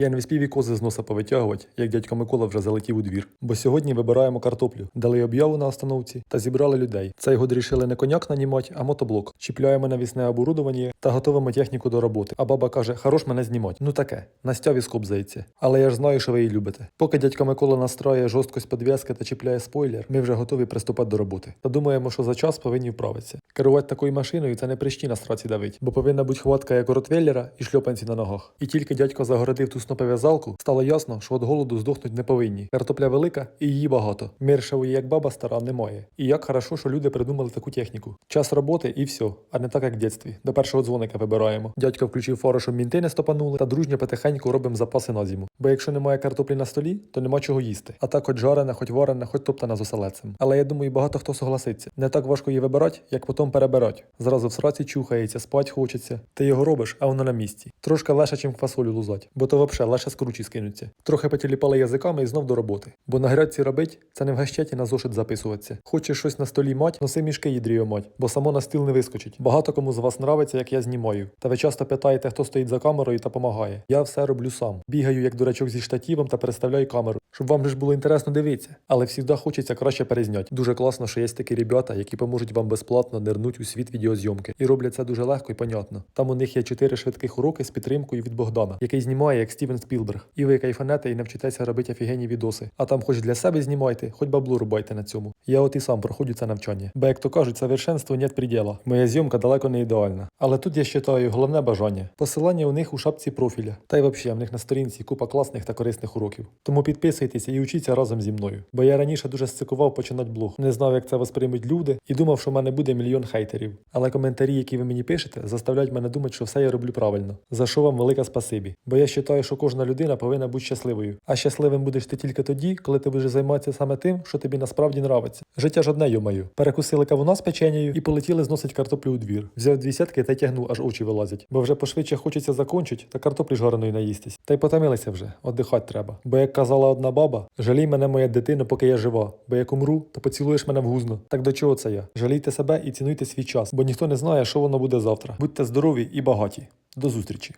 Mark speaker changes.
Speaker 1: Я не вспів і кози з носа повитягувати, як дядько Микола вже залетів у двір. Бо сьогодні вибираємо картоплю, дали об'яву на остановці та зібрали людей. Цей год рішили не коняк нанімати, а мотоблок. Чіпляємо навісне оборудовання та готовимо техніку до роботи. А баба каже: хорош мене знімати. Ну таке, на стяві скобзається. Але я ж знаю, що ви її любите. Поки дядько Микола настраює жорсткость підв'язки та чіпляє спойлер, ми вже готові приступати до роботи. Та думаємо, що за час повинні вправитися. Керувати такою машиною це не прищі на страці давить, бо повинна бути хватка як у ротвейлера і шльопанці на ногах. І тільки дядько загородив ту снопов'язалку, стало ясно, що від голоду здохнуть не повинні. Картопля велика і її багато. Миршевої, як баба стара, немає. І як хорошо, що люди придумали таку техніку. Час роботи і все, а не так, як в дитинстві. До першого дзвоника вибираємо. Дядько включив фару, щоб мінти не стопанули, та дружньо потихеньку робимо запаси на зиму. Бо якщо немає картоплі на столі, то нема чого їсти. А так хоч жарене, хоч варене, хоч топтана з оселецем. Але я думаю, багато хто согласиться. Не так важко її вибирати, як потім перебирати. Зразу в сраці чухається, спать хочеться. Ти його робиш, а воно на місці. Трошки легше, чим фасолю лузать, бо то взагалі легше з кручі скинуться. Трохи потіліпали язиками і знов до роботи. Бо на грядці робить це не в гащеті на зошит записуватися. Хочеш щось на столі мать, носи мішки їдрію мать, бо само на стіл не вискочить. Багато кому з вас нравиться, як я знімаю. Та ви часто питаєте, хто стоїть за камерою та помагає. Я все роблю сам. Бігаю як дурачок зі штативом та переставляю камеру, щоб вам ж було інтересно дивитися. Але завжди хочеться краще перезняти. Дуже класно, що є такі ребята, які поможуть вам безплатно нирнуть у світ відеозйомки. І роблять це дуже легко і понятно. Там у них є чотири швидких уроки з підтримкою від Богдана, який знімає як Стівен Спілберг. І ви кайфанете і навчитеся робити офігенні відоси. А там хоч для себе знімайте, хоч бабло рубайте на цьому. Я от і сам проходжу це навчання. Бо як то кажуть, совершенству нет приділа. Моя зйомка далеко не ідеальна. Але тут я вважаю головне бажання. Посилання у них у шапці профіля. Та й взагалі в них на сторінці купа класних та корисних уроків. Тому підписуйтеся і учіться разом зі мною. Бо я раніше дуже сцикував починати блог. Не знав, як це восприймуть люди, і думав, що в мене буде мільйон хейтерів. Але коментарі, які ви мені пишете, заставляють мене думати, що все я роблю правильно. За що вам велике спасибі. Бо я вважаю, що кожна людина повинна бути щасливою. А щасливим будеш ти тільки тоді, коли ти будеш займатися саме тим, що тобі насправді нравиться. Життя ж одне, йомаю. Перекусили кавуна з печенею і полетіли зносить картоплю у двір. Взяв дві сітки та тягну, аж очі вилазять. Бо вже пошвидше хочеться закончить, та картоплі ж гарної наїстись. Та й потомилися вже, отдихать треба. Бо як казала одна баба, жалій мене моя дитина, поки я жива. Бо як умру, то поцілуєш мене в гузно. Так до чого це я? Жалійте себе і цінуйте свій час, бо ніхто не знає, що воно буде завтра. Будьте здорові і багаті. До зустрічі!